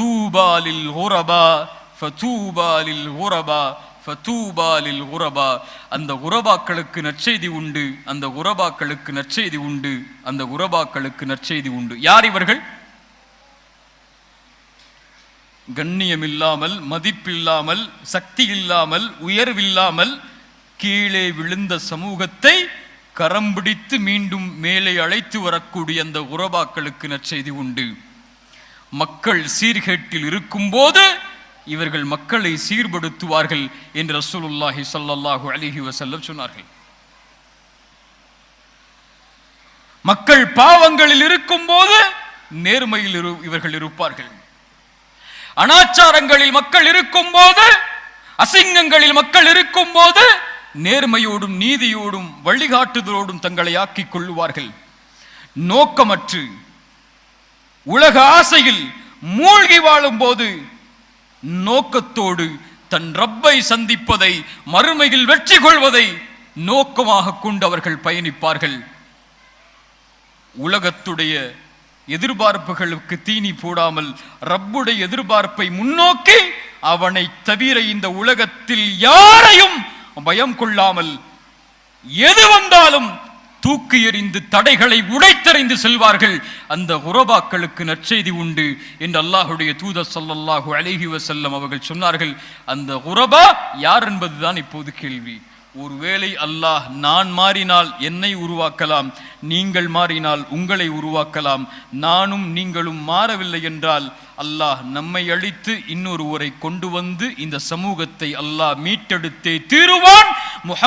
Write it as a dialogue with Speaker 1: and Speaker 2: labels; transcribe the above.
Speaker 1: ஃபதூபாலில் குரபா ஃபதூபாலில் குரபா ஃபதூபாலில் குரபா அந்த உரபாக்களுக்கு நற்செய்தி உண்டு அந்த உரபாக்களுக்கு நற்செய்தி உண்டு அந்த உரபாக்களுக்கு நற்செய்தி உண்டு. யார் இவர்கள்? கண்ணியமில்லாமல் மதிப்பில்லாமல் சக்தி இல்லாமல் உயர்வில்லாமல் கீழே விழுந்த சமூகத்தை கரம் பிடித்து மீண்டும் மேலே அழைத்து வரக்கூடிய அந்த உறவாக்களுக்கு நற்செய்தி உண்டு. மக்கள் சீர்கேட்டில் இருக்கும்போது இவர்கள் மக்களை சீர்படுத்துவார்கள் என்று ரசூலுல்லாஹி சல்லாஹு அலிஹி வசல்லம் சொன்னார்கள். மக்கள் பாவங்களில் இருக்கும்போது நேர்மையில் இரு- இவர்கள் இருப்பார்கள். அனாச்சாரங்களில் மக்கள் இருக்கும்போது அசிங்கங்களில் மக்கள் இருக்கும்போது நேர்மையோடும் நீதியோடும் வழிகாட்டுதலோடும் தங்களை ஆக்கிக் கொள்ளுவார்கள். நோக்கமற்று உலக ஆசையில் மூழ்கி வாழும்போது நோக்கத்தோடு தன் ரப்பை சந்திப்பதை மறுமையில் வெற்றி கொள்வதை நோக்கமாக கொண்டு அவர்கள் பயணிப்பார்கள். உலகத்துடைய எதிர்பார்ப்புகளுக்கு தீனி போடாமல் ரப்புடைய எதிர்பார்ப்பை முன்னோக்கி அவனை தவிர இந்த உலகத்தில் யாரையும் பயம் கொள்ளாமல் எது வந்தாலும் தூக்கி எறிந்து தடைகளை உடைத்தறிந்து செல்வார்கள். அந்த உறவாக்களுக்கு நற்செய்தி உண்டு என்று அல்லாஹுடைய தூதர் சொல்லல்லாஹு அழகி வசல்லம் அவர்கள் சொன்னார்கள். அந்த உறபா யார் என்பதுதான் இப்போது கேள்வி. ஒருவேளை அல்லாஹ் நான் மாறினால் என்னை உருவாக்கலாம் நீங்கள் மாறினால் உங்களை உருவாக்கலாம் நானும் நீங்களும் மாறவில்லை என்றால் அல்லாஹ் நம்மை அழித்து இன்னொருவரை கொண்டு வந்து இந்த சமூகத்தை அல்லாஹ் மீட்டெடுத்தே தீருவான்